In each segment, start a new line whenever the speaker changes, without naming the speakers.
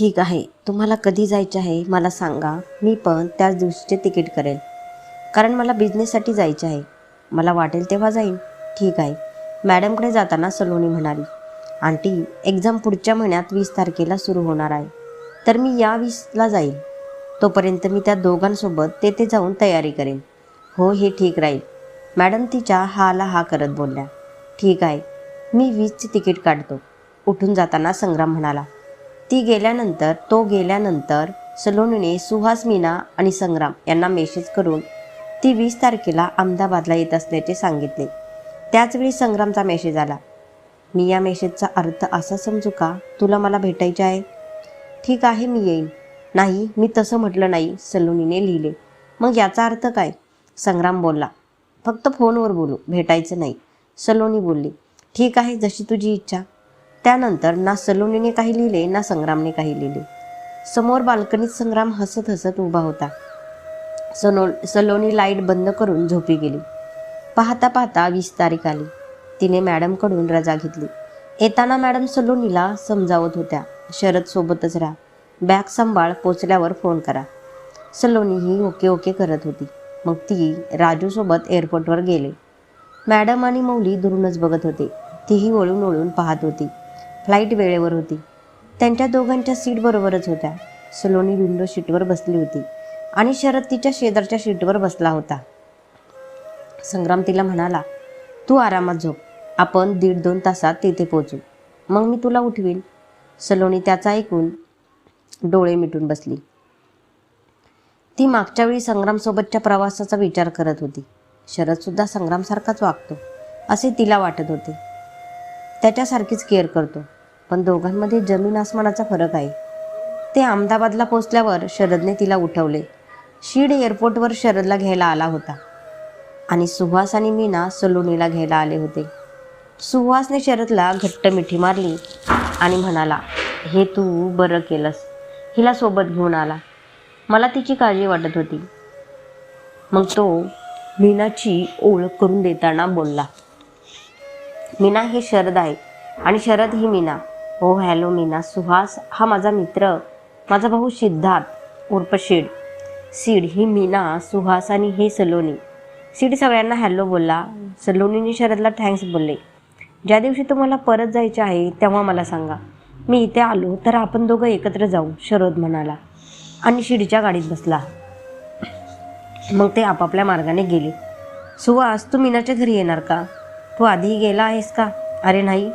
ठीक आहे. तुम्हाला कधी जायचे आहे मला सांगा. मी पण त्याच दिवशीचे तिकीट करेल. कारण मला बिझनेससाठी जायचे आहे. मला वाटेल तेव्हा जाईन. ठीक आहे. मॅडमकडे जाताना सलोनी म्हणाली आंटी एक्झाम पुढच्या महिन्यात वीस तारखेला सुरू होणार आहे. तर मी या वीसला जाईल. तोपर्यंत मी त्या दोघांसोबत तेथे जाऊन तयारी करेन. हो हे ठीक राहील. मॅडम तिच्या हाला हा करत बोलल्या ठीक आहे. मी वीसची तिकीट काढतो. उठून जाताना संग्राम म्हणाला ती गेल्यानंतर तो गेल्यानंतर सलोनीने सुहास मीना आणि संग्राम यांना मेसेज करून ती वीस तारखेला अहमदाबादला येत असल्याचे सांगितले. त्याचवेळी संग्रामचा मेसेज आला. मी या मेसेजचा अर्थ असा समजू का? तुला मला भेटायचे आहे? ठीक आहे मी येईन. नाही मी तसं म्हटलं नाही सलोनीने लिहिले. मग याचा अर्थ काय? संग्राम बोलला. फक्त फोनवर बोलू भेटायचं नाही. सलोनी बोलली. ठीक आहे जशी तुझी इच्छा. त्यानंतर ना सलोनीने काही लिहिले ना संग्रामने काही लिहिले. समोर बाल्कनीत संग्राम हसत हसत उभा होता. सनो सलोनी लाइट बंद करून झोपी गेली. पाहता पाहता वीस तारीख आली. तिने मॅडमकडून रजा घेतली. येताना मॅडम सलोनीला समजावत होत्या शरद सोबतच राहा. बॅग सांभाळ पोचल्यावर फोन करा. सलोनी ही ओके ओके करत होती. मग ती राजूसोबत एअरपोर्टवर गेले. मॅडम आणि मौली दुरूनच बघत होते. तीही वळून वळून पाहत होती. फ्लाईट वेळेवर होती. त्यांच्या दोघांच्या सीटबरोबरच होत्या. सलोनी विंडो शीटवर बसली होती आणि शरद तिच्या शेजारच्या शीटवर बसला होता. संग्राम तिला म्हणाला तू आरामात झोप. आपण दीड दोन तासात तिथे पोचू मग मी तुला उठवीन. सलोनी त्याचा ऐकून डोळे मिटून बसली. ती मागच्या वेळी संग्रामसोबतच्या प्रवासाचा विचार करत होती. शरदसुद्धा संग्रामसारखाच वागतो असे तिला वाटत होते. त्याच्यासारखीच केअर करतो. पण दोघांमध्ये जमीन आसमानाचा फरक आहे. ते अहमदाबादला पोचल्यावर शरदने तिला उठवले. शीड एअरपोर्टवर शरदला घ्यायला आला होता. आणि सुहास आणि मीना सलोनीला घ्यायला आले होते. सुहासने शरदला घट्ट मिठी मारली आणि म्हणाला हे तू बरं केलंस. हिला सोबत घेऊन आला. मला तिची काळजी वाटत होती. मग तो मीनाची ओळख करून देताना बोलला मीना हे शरद आहे. आणि शरद ही मीना. हो हॅलो मीना. सुहास हा माझा मित्र. माझा भाऊ सिद्धार्थ उर्फ शीड. सीड ही मीना सुहास आणि हे सलोनी. सीड सगळ्यांना हॅलो बोलला सलोनीने शरदला थँक्स बोलले. ज्या दिवशी तुम्हाला परत जायचे आहे तेव्हा मला सांगा. मी इथे आलो तर आपण दोघं एकत्र जाऊ शरद म्हणाला. आणि शिडीच्या गाडीत बसला. मग ते आपापल्या मार्गाने गेले. सुहास तू मीनाच्या घरी येणार का? तू आधी गेला आहेस का? अरे नाही.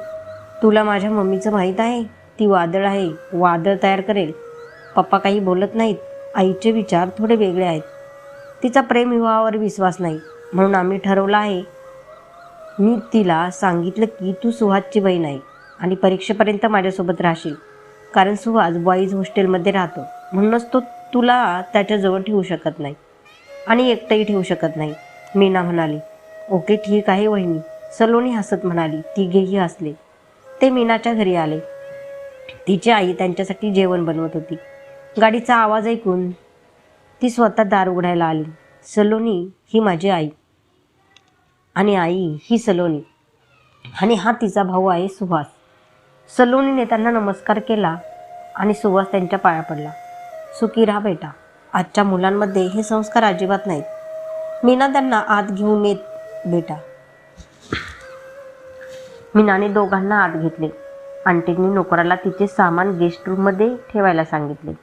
तुला माझ्या मम्मीचं माहीत आहे? ती वादळ आहे. वादळ तयार करेल. पप्पा काही बोलत नाहीत. आईचे विचार थोडे वेगळे आहेत. तिचा प्रेम विवाहावर विश्वास नाही. म्हणून आम्ही ठरवलं आहे. मी तिला सांगितलं की तू सुहासची बहीण आहे आणि परीक्षेपर्यंत माझ्यासोबत राहशील. कारण सुहास बॉईज हॉस्टेलमध्ये राहतो. म्हणूनच तो तुला त्याच्याजवळ ठेवू शकत नाही. आणि एकटंही ठेवू शकत नाही. मीना म्हणाली ओके ठीक आहे वहिनी. सलोनी हसत म्हणाली तिघेही हसले. ते मीनाच्या घरी आले. तिची आई त्यांच्यासाठी जेवण बनवत होती. गाडीचा आवाज ऐकून ती स्वतः दार उघडायला आली. सलोनी ही माझी आई. आणि आई ही सलोनी. आणि हा तिचा भाऊ आहे सुहास. सलोनीने त्यांना नमस्कार केला आणि सुहास त्यांच्या पाया पडला. सुखी राहा बेटा. आजच्या मुलांमध्ये हे संस्कार अजिबात नाहीत. मीना त्यांना आत घेऊन येत बेटा. मीनाने दोघांना आत घेतले. आंटींनी नोकराला तिचे सामान गेस्ट रूममध्ये ठेवायला सांगितले.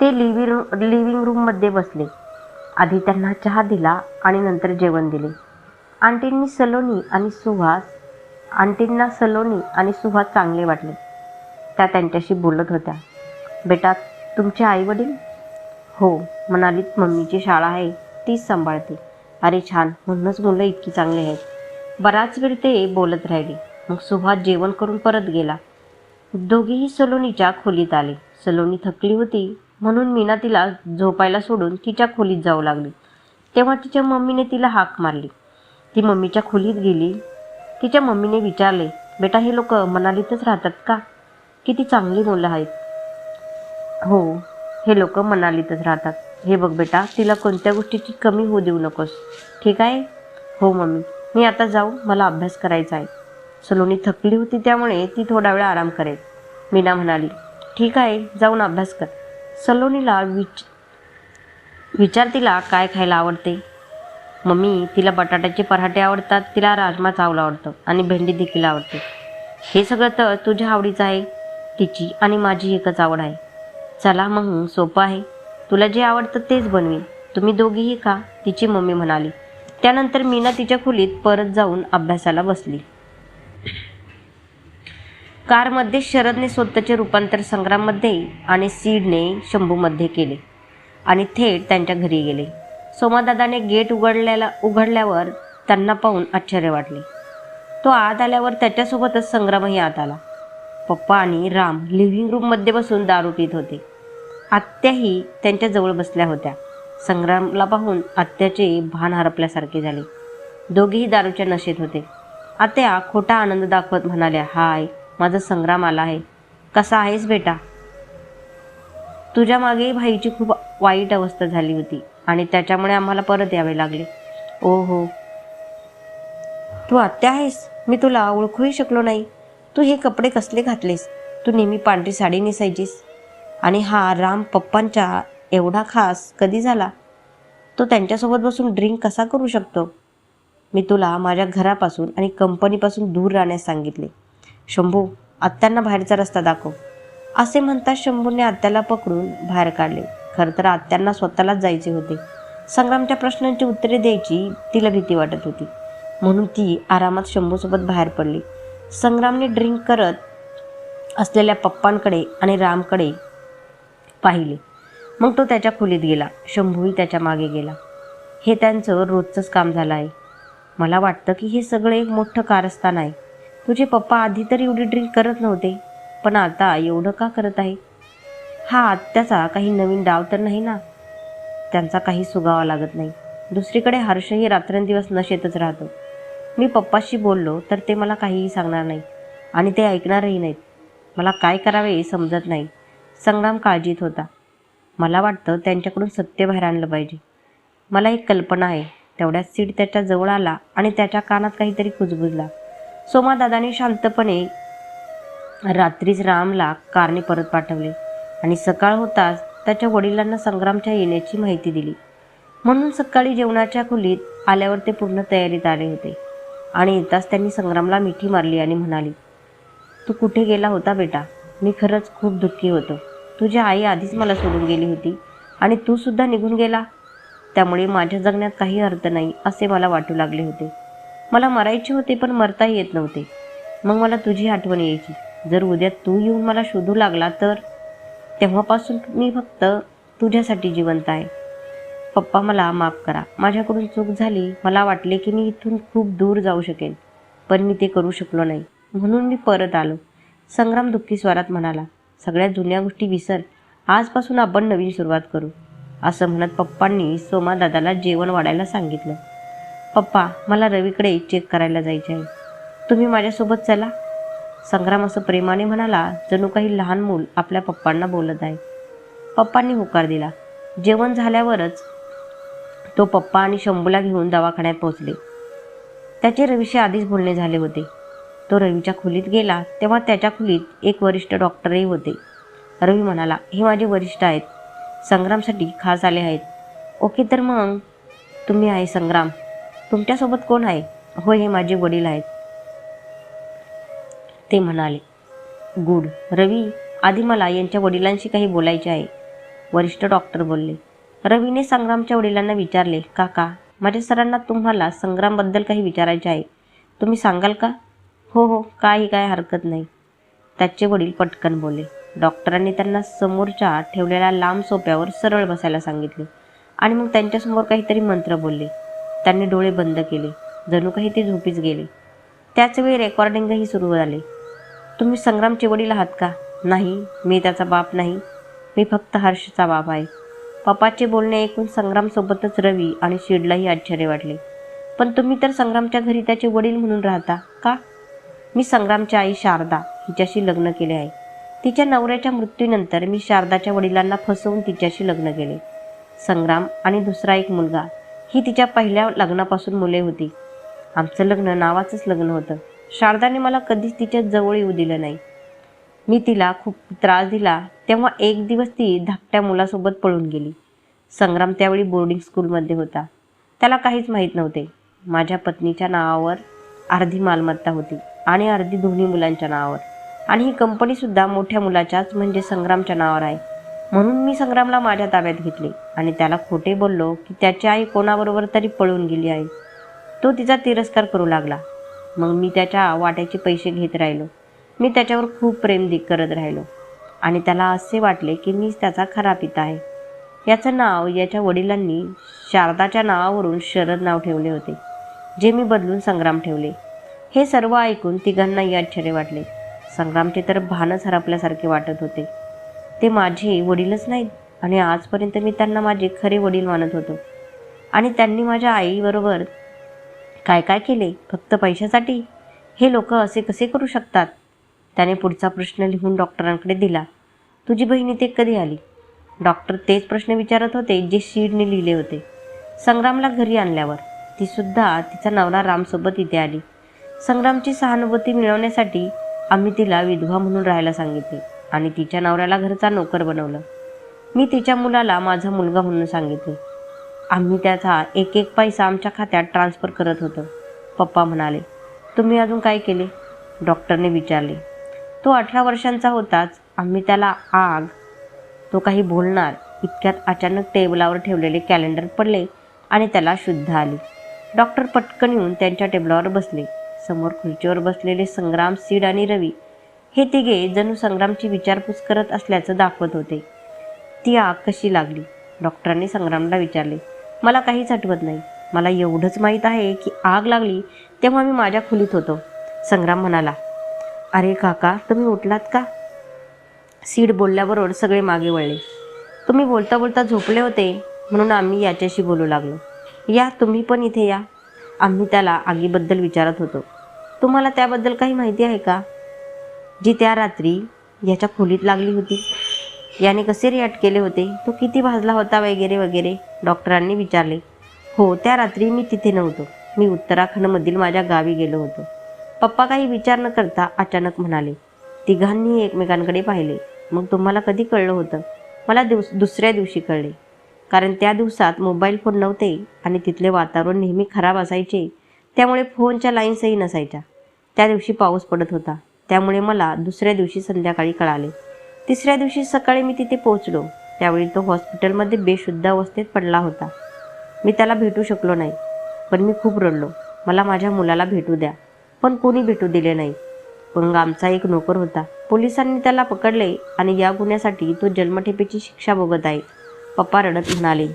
ते लिव्हिंग रूम लिव्हिंग रूममध्ये बसले. आधी त्यांना चहा दिला आणि नंतर जेवण दिले. आंटींनी सलोनी आणि सुहास आंटींना सलोनी आणि सुहास चांगले वाटले. त्या त्यांच्याशी बोलत होत्या. बेटा तुमचे आई वडील हो मनालीत मम्मीची शाळा आहे तीच सांभाळते. अरे छान म्हणूनच मुलं इतकी चांगली आहेत. बराच वेळ ते बोलत राहिले. मग सुहास जेवण करून परत गेला. दोघेही सलोनीच्या खोलीत आले. सलोनी थकली होती म्हणून मीना तिला झोपायला सोडून तिच्या खोलीत जाऊ लागली. तेव्हा तिच्या मम्मीने तिला हाक मारली. ती मम्मीच्या खोलीत गेली. तिच्या मम्मीने विचारले बेटा हे लोक मनालीतच राहतात का? किती चांगली मुलं आहेत. हो हे लोक मनालीतच राहतात. हे बघ बेटा तिला कोणत्या गोष्टीची कमी होऊ देऊ नकोस. ठीक आहे? हो मम्मी. मी आता जाऊ. मला अभ्यास करायचा आहे. सलोनी थकली होती त्यामुळे ती थोडा वेळ आराम करेल. मीना म्हणाली ठीक आहे जाऊन अभ्यास कर. सलोनीला विच विचार तिला काय खायला आवडते. मम्मी तिला बटाट्याचे पराठे आवडतात तिला राजमा चावला आवडतं आणि भेंडी देखील आवडते. हे सगळं तर तुझ्या आवडीचं आहे. तिची आणि माझी एकच आवड आहे. चला मग सोपं आहे. तुला जे आवडतं तेच बनवी तुम्ही दोघीही खा तिची मम्मी म्हणाली. त्यानंतर मीना तिच्या खोलीत परत जाऊन अभ्यासाला बसली. कारमध्ये शरदने स्वतःचे रूपांतर संग्राममध्ये आणि सीडने शंभूमध्ये केले आणि थेट त्यांच्या घरी गेले. सोमादादाने गेट उघडल्याला उघडल्यावर त्यांना पाहून आश्चर्य वाटले. तो आत आल्यावर त्याच्यासोबतच संग्रामही आत आला. पप्पा आणि राम लिव्हिंग रूममध्ये बसून दारू पित होते. आत्याही त्यांच्या जवळ बसल्या होत्या. संग्रामला पाहून आत्याचे भान हरपल्यासारखे झाले. दोघेही दारूच्या नशेत होते. आत्या खोटा आनंद दाखवत म्हणाल्या हाय माझा संग्राम आला आहे. कसा आहेस बेटा? तुझ्या मागे भाईची खूप वाईट अवस्था झाली होती आणि त्याच्यामुळे आम्हाला परत यावे लागले. ओ हो तू आत्या आहेस? मी तुला ओळखूही शकलो नाही. तू हे कपडे कसले घातलेस? तू नेहमी पांढरी साडी नेसायचीस. आणि हा राम पप्पांच्या एवढा खास कधी झाला? तो त्यांच्यासोबत बसून ड्रिंक कसा करू शकतो? मी तुला माझ्या घरापासून आणि कंपनीपासून दूर राहण्यास सांगितले. शंभू आत्यांना बाहेरचा रस्ता दाखव. असे म्हणता शंभूने आत्याला पकडून बाहेर काढले. खरं तर आत्यांना स्वतःलाच जायचे होते. संग्रामच्या प्रश्नांची उत्तरे द्यायची तिला भीती वाटत होती. म्हणून ती आरामात शंभूसोबत बाहेर पडली. संग्रामने ड्रिंक करत असलेल्या पप्पांकडे आणि रामकडे पाहिले. मग तो त्याच्या खोलीत गेला. शंभूही त्याच्यामागे गेला. हे त्यांचं रोजचंच काम झालं आहे. मला वाटतं की हे सगळं एक मोठं कारस्थान आहे. तुझे पप्पा आधी तर एवढी ड्रिंक करत नव्हते. पण आता एवढं का करत आहे? हा आत्याचा काही नवीन डाव तर नाही ना? त्यांचा काही सुगावा लागत नाही. दुसरीकडे हर्षही रात्रंदिवस नशेतच राहतो. मी पप्पाशी बोललो तर ते मला काहीही सांगणार नाही. आणि ते ऐकणारही नाहीत. मला काय करावे हे समजत नाही. संग्राम काळजीत होता. मला वाटतं त्यांच्याकडून सत्य बाहेर आणलं पाहिजे. मला एक कल्पना आहे. तेवढ्यात सीट त्याच्याजवळ आला आणि त्याच्या कानात काहीतरी कुजबुजला. सोमादादाने शांतपणे रात्रीच रामला कारने परत पाठवले आणि सकाळ होताच त्याच्या वडिलांना संग्रामच्या येण्याची माहिती दिली. म्हणून सकाळी जेवणाच्या खोलीत आल्यावर ते पूर्ण तयारीत आले होते. आणि येताच त्यांनी संग्रामला मिठी मारली आणि म्हणाली तू कुठे गेला होता बेटा? मी खरंच खूप दुःखी होतो. तुझी आई आधीच मला सोडून गेली होती आणि तू सुद्धा निघून गेला. त्यामुळे माझ्या जगण्यात काही अर्थ नाही असे मला वाटू लागले होते. मला मरायचे होते पण मरताही येत नव्हते. मग मला तुझी आठवण यायची. जर उद्या तू येऊन मला शोधू लागला तर? तेव्हापासून मी फक्त तुझ्यासाठी जिवंत आहे. पप्पा मला माफ करा. माझ्याकडून चूक झाली. मला वाटले की मी इथून खूप दूर जाऊ शकेन पण मी ते करू शकलो नाही. म्हणून मी परत आलो. संग्राम दुःखी स्वरात म्हणाला सगळ्या जुन्या गोष्टी विसर. आजपासून आपण नवीन सुरुवात करू. असं म्हणत पप्पांनी सोमा दादाला जेवण वाढायला सांगितलं. पप्पा मला रवीकडे चेक करायला जायचे आहे. तुम्ही माझ्यासोबत चला. संग्राम असं प्रेमाने म्हणाला जणू काही लहान मूल आपल्या पप्पांना बोलत आहे. पप्पांनी होकार दिला. जेवण झाल्यावरच तो पप्पा आणि शंभूला घेऊन दवाखान्यात पोहोचले. त्याचे रवीशी आधीच बोलणे झाले होते. तो रवीच्या खोलीत गेला तेव्हा त्याच्या खोलीत एक वरिष्ठ डॉक्टरही होते. रवी म्हणाला हे माझे वरिष्ठ आहेत. संग्रामसाठी खास आले आहेत. ओके तर मग तुम्ही आहे संग्राम. तुमच्यासोबत कोण आहे? होय हे माझे वडील आहेत. ते म्हणाले गुड रवी आधी मला यांच्या वडिलांशी काही बोलायचे आहे. वरिष्ठ डॉक्टर बोलले रवीने संग्रामच्या वडिलांना विचारले काका माझ्या सरांना तुम्हाला संग्रामबद्दल काही विचारायचे आहे. तुम्ही सांगाल का? हो हो काही काय हरकत नाही. त्याचे वडील पटकन बोलले डॉक्टरांनी त्यांना समोरच्या ठेवलेल्या लांब सोप्यावर सरळ बसायला सांगितले आणि मग त्यांच्यासमोर काहीतरी मंत्र बोलले. त्यांनी डोळे बंद केले. जणू काही ते झोपीच गेले. त्याचवेळी रेकॉर्डिंगही सुरू झाले. तुम्ही संग्रामचे वडील आहात का? नाही. मी त्याचा बाप नाही. मी फक्त हर्षचा बाप आहे. पप्पाचे बोलणे ऐकून संग्रामसोबतच रवी आणि शिडलाही आश्चर्य वाटले. पण तुम्ही तर संग्रामच्या घरी त्याचे वडील म्हणून राहता का? मी संग्रामची आई शारदा. हिच्याशी लग्न केले आहे. तिच्या नवऱ्याच्या मृत्यूनंतर मी शारदाच्या वडिलांना फसवून तिच्याशी लग्न केले. संग्राम आणि दुसरा एक मुलगा. ही तिच्या पहिल्या लग्नापासून मुले होती. आमचं लग्न नावाचंच लग्न होतं. शारदाने मला कधीच तिच्या जवळ येऊ दिलं नाही. मी तिला खूप त्रास दिला तेव्हा एक दिवस ती धाकट्या मुलासोबत पळून गेली. संग्राम त्यावेळी बोर्डिंग स्कूलमध्ये होता. त्याला काहीच माहीत नव्हते. माझ्या पत्नीच्या नावावर अर्धी मालमत्ता होती आणि अर्धी दोन्ही मुलांच्या नावावर. आणि ही कंपनीसुद्धा मोठ्या मुलाच्याच म्हणजे संग्रामच्या नावावर आहे. म्हणून मी संग्रामला माझ्या ताब्यात घेतले आणि त्याला खोटे बोललो की त्याची आई कोणाबरोबर तरी पळून गेली आहे. तो तिचा तिरस्कार करू लागला. मग मी त्याच्या वाट्याचे पैसे घेत राहिलो. मी त्याच्यावर खूप प्रेम दि करत राहिलो. आणि त्याला असे वाटले की मीच त्याचा खरा पिता आहे. याचं नाव याच्या वडिलांनी शारदाच्या नावावरून शरद नाव ठेवले होते जे मी बदलून संग्राम ठेवले. हे सर्व ऐकून तिघांनाही आश्चर्य वाटले. संग्रामचे तर भानच हरपल्यासारखे वाटत होते. ते माझे वडीलच नाहीत. आणि आजपर्यंत मी त्यांना माझे खरे वडील मानत होतो. आणि त्यांनी माझ्या आईबरोबर काय काय केले? फक्त पैशासाठी? हे लोक असे कसे करू शकतात? त्याने पुढचा प्रश्न लिहून डॉक्टरांकडे दिला. तुझी बहीण इथे कधी आली? डॉक्टर तेच प्रश्न विचारत होते जे शीडने लिहिले होते. संग्रामला घरी आणल्यावर. तीसुद्धा तिचा नवरा रामसोबत इथे आली. संग्रामची सहानुभूती मिळवण्यासाठी आम्ही तिला विधवा म्हणून राहायला सांगितले. आणि तिच्या नवऱ्याला घरचा नोकर बनवलं. मी तिच्या मुलाला माझा मुलगा म्हणून सांगितले. आम्ही त्याचा एक एक पैसा आमच्या खात्यात ट्रान्स्फर करत होतो. पप्पा म्हणाले तुम्ही अजून काय केले? डॉक्टरने विचारले तो अठरा वर्षांचा होताच. आम्ही त्याला आग तो काही बोलणार इतक्यात अचानक टेबलावर ठेवलेले कॅलेंडर पडले आणि त्याला शुद्ध आली. डॉक्टर पटकन येऊन त्यांच्या टेबलावर बसले. समोर खुर्चीवर बसलेले संग्राम सीड आणि रवी हे तिघे जणू संग्रामची विचारपूस करत असल्याचं दाखवत होते. ती आग कशी लागली? डॉक्टरांनी संग्रामला विचारले मला काहीच आठवत नाही. मला एवढंच माहीत आहे की आग लागली तेव्हा मी माझ्या खोलीत होतो. संग्राम म्हणाला अरे काका तुम्ही उठलात का? सीड बोलल्याबरोबर सगळे मागे वळले. तुम्ही बोलता बोलता झोपले होते म्हणून आम्ही याच्याशी बोलू लागलो. या तुम्ही पण इथे या. आम्ही त्याला आगीबद्दल विचारत होतो. तुम्हाला त्याबद्दल काही माहिती आहे का? जी त्या रात्री याच्या खोलीत लागली होती. याने कसे रिॲक्ट केले होते? तो किती भाजला होता वगैरे वगैरे डॉक्टरांनी विचारले. हो त्या रात्री मी तिथे नव्हतो. मी उत्तराखंडमधील माझ्या गावी गेलो होतो. पप्पा काही विचार न करता अचानक म्हणाले तिघांनी एकमेकांकडे पाहिले. मग तुम्हाला कधी कळलं होतं? मला दिवस दुसऱ्या दिवशी कळले. कारण त्या दिवसात मोबाईल फोन नव्हते आणि तिथले वातावरण नेहमी खराब असायचे. त्यामुळे फोनच्या लाईन्सही नसायच्या. त्या दिवशी पाऊस पडत होता. त्यामुळे मला दुसऱ्या दिवशी संध्याकाळी कळाले. तिसऱ्या दिवशी सकाळी मी तिथे पोहोचलो. त्यावेळी तो हॉस्पिटलमध्ये बेशुद्ध अवस्थेत पडला होता. मी त्याला भेटू शकलो नाही पण मी खूप रडलो. मला माझ्या मुलाला भेटू द्या पण कोणी भेटू दिले नाही. मग आमचा एक नोकर होता. पोलिसांनी त्याला पकडले आणि या गुन्ह्यासाठी तो जन्मठेपेची शिक्षा भोगत आहे. पप्पा रडत म्हणाले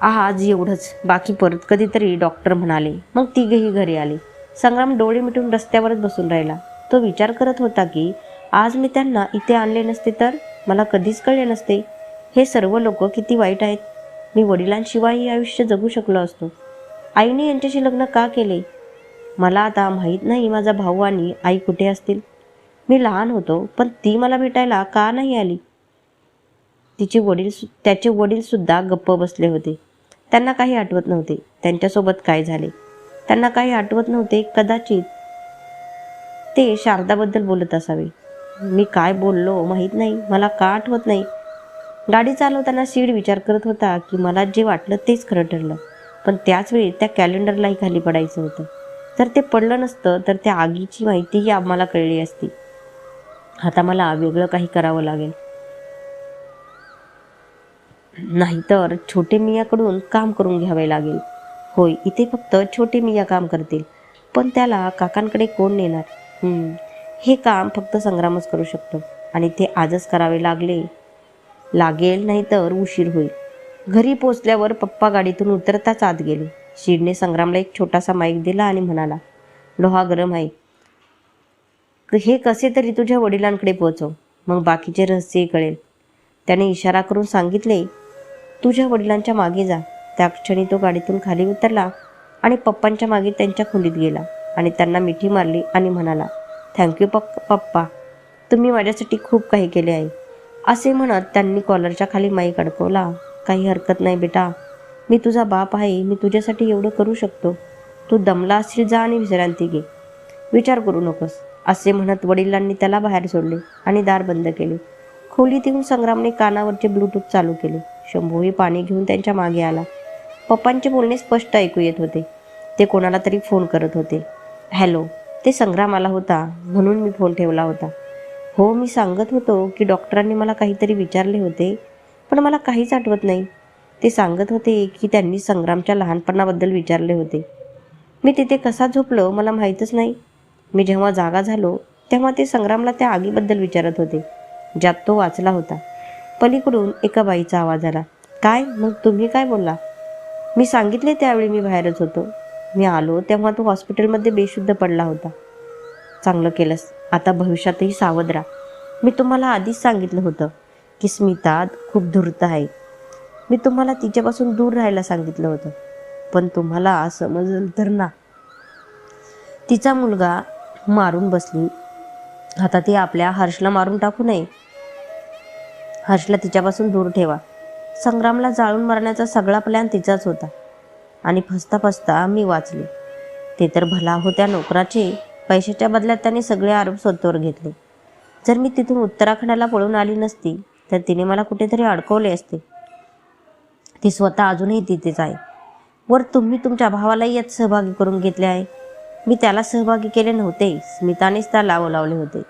आज एवढंच. बाकी परत कधीतरी डॉक्टर म्हणाले. मग तिघेही घरी आले. संग्राम डोळे मिटून रस्त्यावरच बसून राहिला. तो विचार करत होता की आज मी त्यांना इथे आणले नसते तर? मला कधीच कळले नसते. हे सर्व लोक किती वाईट आहेत. मी वडिलांशिवायही आयुष्य जगू शकलो असतो. आईने यांच्याशी लग्न का केले? मला आता माहीत नाही माझा भाऊ आणि आई कुठे असतील. मी लहान होतो पण ती मला भेटायला का नाही आली? तिचे वडील सु- त्याचे वडीलसुद्धा गप्प बसले होते. त्यांना काही आठवत नव्हते. त्यांच्यासोबत काय झाले? त्यांना काही आठवत नव्हते कदाचित ते शारदाबद्दल बोलत असावे. मी काय बोललो माहीत नाही मला का आठवत नाही. गाडी चालवताना सीड विचार करत होता की मला जे वाटलं तेच खरं ठरलं. पण त्याच वेळी त्या कॅलेंडरलाही खाली पडायचं होतं. जर ते पडलं नसतं तर त्या आगीची माहितीही आम्हाला कळली असती. आता मला वेगळं काही करावं लागेल. नाहीतर छोटे मियाकडून काम करून घ्यावे लागेल. होय इथे फक्त छोटे मिया काम करतील. पण त्याला काकांकडे कोण नेणार? हे काम फक्त संग्रामच करू शकतो. आणि ते आजच करावे लागले. लागेल नाही तर उशीर होईल. घरी पोचल्यावर पप्पा गाडीतून उतरताच आत गेले. शिडने संग्रामला एक छोटासा माईक दिला आणि म्हणाला लोहा गरम आहे. हे कसे तरी तुझ्या वडिलांकडे पोचव मग बाकीचे रहस्यही कळेल. त्याने इशारा करून सांगितले तुझ्या वडिलांच्या मागे जा. त्या क्षणी तो गाडीतून खाली उतरला आणि पप्पांच्या मागे त्यांच्या खोलीत गेला आणि त्यांना मिठी मारली आणि म्हणाला थँक्यू पप्पा पप्पा. तुम्ही माझ्यासाठी खूप काही केले आहे. असे म्हणत त्यांनी कॉलरच्या खाली माईक अडकवला. काही हरकत नाही बेटा. मी तुझा बाप आहे. मी तुझ्यासाठी एवढं करू शकतो. तू दमला असशील जा आणि विश्रांती घे. विचार करू नकोस. असे म्हणत वडिलांनी त्याला बाहेर सोडले आणि दार बंद केले. खोलीत येऊन संग्रामने कानावरचे ब्लूटूथ चालू केले. शंभूही पाणी घेऊन त्यांच्या मागे आला. पप्पांचे बोलणे स्पष्ट ऐकू येत होते. ते कोणाला तरी फोन करत होते. हॅलो ते संग्राम आला होता म्हणून मी फोन ठेवला होता. हो मी सांगत होतो की डॉक्टरांनी मला काहीतरी विचारले होते पण मला काहीच आठवत नाही. ते सांगत होते की त्यांनी संग्रामच्या लहानपणाबद्दल विचारले होते. मी तिथे कसा झोपलो मला माहीतच नाही. मी जेव्हा जागा झालो तेव्हा ते संग्रामला त्या आगीबद्दल विचारत होते ज्यात तो वाचला होता. पलीकडून एका बाईचा आवाज आला. काय? मग तुम्ही काय बोलला? मी सांगितले त्यावेळी मी बाहेरच होतो. मी आलो तेव्हा तो हॉस्पिटलमध्ये बेशुद्ध पडला होता. चांगलं केलंस. आता भविष्यातही सावध राहा. मी तुम्हाला आधीच सांगितलं होतं की स्मिता खूप धूर्त आहे. मी तुम्हाला तिच्यापासून दूर राहायला सांगितलं होतं. पण तुम्हाला समजलं तर ना. तिचा मुलगा मारून बसली. आता ती आपल्या हर्षला मारून टाकू नये. हर्षला तिच्यापासून दूर ठेवा. संग्रामला जाळून मारण्याचा सगळा प्लॅन तिचाच होता. आणि फसता फसता मी वाचले. ते तर भला होत्या नोकराचे. पैशाच्या बदल्यात त्याने सगळे आरोप स्वतःवर घेतले. जर मी तिथून उत्तराखंडाला पळून आली नसती तर तिने मला कुठेतरी अडकवले असते. ती स्वतः अजूनही तिथेच आहे. वर तुम्ही तुमच्या भावालाही यात सहभागी करून घेतले आहे. मी त्याला सहभागी केले नव्हते. स्मितानेच त्याला बोलावले होते.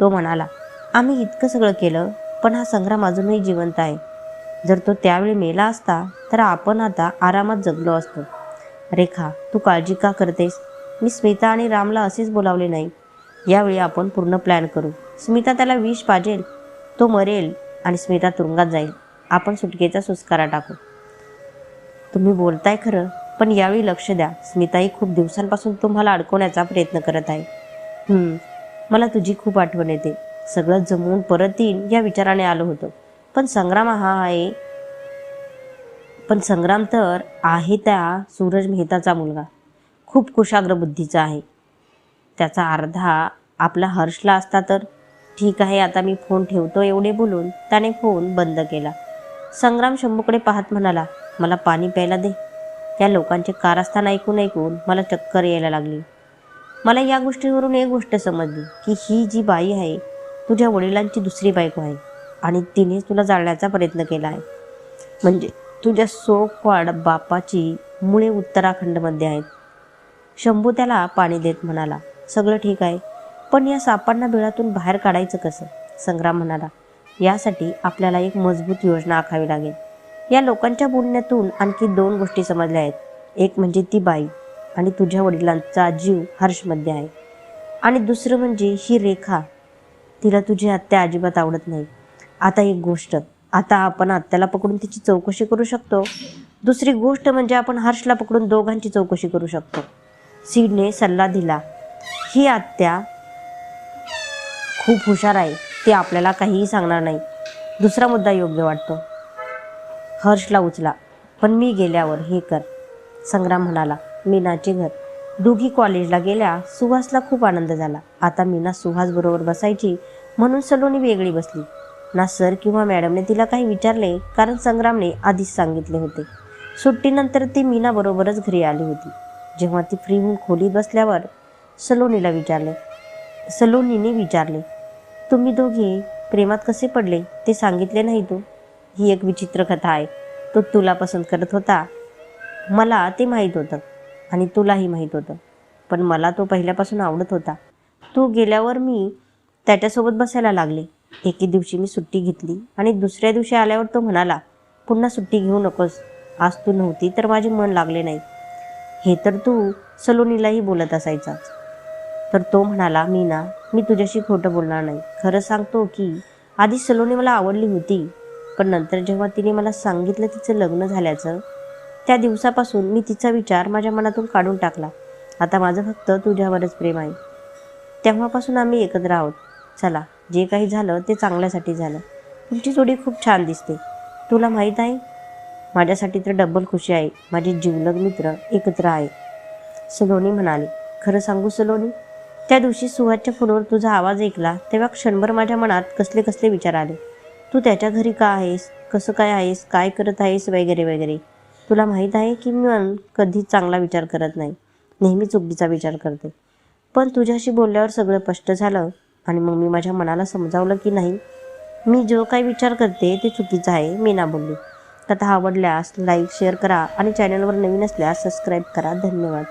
तो म्हणाला आम्ही इतकं सगळं केलं पण हा संग्राम अजूनही जिवंत आहे. जर तो त्यावेळी मेला असता तर आपण आता आरामात जगलो असतो. रेखा तू काळजी का करतेस? मी स्मिता आणि रामला असेच बोलावले नाही. यावेळी आपण पूर्ण प्लॅन करू. स्मिता त्याला विष पाजेल तो मरेल आणि स्मिता तुरुंगात जाईल. आपण सुटकेचा सुस्कारा टाकू. तुम्ही बोलताय खरं पण यावेळी लक्ष द्या. स्मिताही खूप दिवसांपासून तुम्हाला अडकवण्याचा प्रयत्न करत आहे. मला तुझी खूप आठवण येते. सगळं जमवून परत येईन या विचाराने आलो होतो. पण संग्राम हा आहे. पण संग्राम तर आहे त्या सूरज मेहताचा मुलगा. खूप कुशाग्र बुद्धीचा आहे. त्याचा अर्धा आपला हर्षला असता तर ठीक आहे आता मी फोन ठेवतो एवढे बोलून त्याने फोन बंद केला. संग्राम शंभूकडे पाहत म्हणाला मला पाणी प्यायला दे. त्या लोकांचे कारस्थान ऐकून ऐकून मला चक्कर यायला लागली. मला या गोष्टीवरून एक गोष्ट समजली की ही जी बाई आहे तुझ्या वडिलांची दुसरी बायको आहे. आणि तिने तुला जाळण्याचा प्रयत्न केला आहे. म्हणजे तुझ्या सो बापाची मुळे उत्तराखंडमध्ये आहेत. शंभू त्याला पाणी देत म्हणाला सगळं ठीक आहे पण या सापांना बिळातून बाहेर काढायचं कसं? संग्राम म्हणाला यासाठी आपल्याला एक मजबूत योजना आखावी लागेल. या लोकांच्या बोलण्यातून आणखी दोन गोष्टी समजल्या आहेत. एक म्हणजे ती बाई आणि तुझ्या वडिलांचा जीव हर्षमध्ये आहे. आणि दुसरं म्हणजे ही रेखा तिला तुझी आत्या अजिबात आवडत नाही. आता एक गोष्ट. आता आपण आत्याला पकडून तिची चौकशी करू शकतो. दुसरी गोष्ट म्हणजे आपण हर्षला पकडून दोघांची चौकशी करू शकतो. सीडने सल्ला दिला. ही आत्या खूप हुशार आहे. ती आपल्याला काहीही सांगणार नाही. दुसरा मुद्दा योग्य वाटतो. हर्षला उचला. पण मी गेल्यावर हे कर. संग्राम म्हणाला मीनाचे घर. दोघी कॉलेजला गेल्या सुहासला खूप आनंद झाला. आता मीना सुहास बरोबर बसायची म्हणून सलोनी वेगळी बसली. ना सर किंवा मॅडमने तिला काही विचारले कारण संग्रामने आधीच सांगितले होते. सुट्टीनंतर ती मीनाबरोबरच घरी आली होती. जेव्हा ती फ्री होऊन खोलीत बसल्यावर सलोनीला विचारले. सलोनीने विचारले तुम्ही दोघे प्रेमात कसे पडले? ते सांगितले नाही तू. ही एक विचित्र कथा आहे. तो तुला पसंत करत होता. मला ते माहीत होतं आणि तुलाही माहीत होतं. पण मला तो पहिल्यापासून आवडत होता. तू गेल्यावर मी त्याच्यासोबत बसायला लागले. एके दिवशी मी सुट्टी घेतली आणि दुसऱ्या दिवशी आल्यावर तो म्हणाला पुन्हा सुट्टी घेऊ नकोस. आज तू नव्हती तर माझे मन लागले नाही. हे तर तू सलोनीलाही बोलत असायचाच तर तो म्हणाला मी ना मी तुझ्याशी खोटं बोलणार नाही. खरं सांगतो की आधी सलोनी मला आवडली होती पण नंतर जेव्हा तिने मला सांगितलं तिचं लग्न झाल्याचं त्या दिवसापासून मी तिचा विचार माझ्या मनातून काढून टाकला. आता माझं फक्त तुझ्यावरच प्रेम आहे. तेव्हापासून आम्ही एकत्र आहोत. चला जे काही झालं ते चांगल्यासाठी झालं. तुमची जोडी खूप छान दिसते. तुला माहीत आहे? माझ्यासाठी तर डब्बल खुशी आहे. माझे जीवलग मित्र एकत्र आहे. सलोनी म्हणाली खरं सांगू सलोनी त्या दिवशी सुहासच्या फोनवर तुझा आवाज ऐकला तेव्हा क्षणभर माझ्या मनात कसले कसले विचार आले. तू त्याच्या घरी का आहेस? कसं काय आहेस? काय करत आहेस? वगैरे वगैरे. तुला माहीत आहे की मी मन कधीच चांगला विचार करत नाही. नेहमी चुकीचा विचार करते. पण तुझ्याशी बोलल्यावर सगळं स्पष्ट झालं. आणि मग मी माझ्या मनाला समजावलं की नाही मी जो काही विचार करते ते चुकीचं आहे मी ना बोलली कथा आवडल्यास लाईक शेअर करा आणि चॅनलवर नवीन असल्यास सबस्क्राईब करा. धन्यवाद.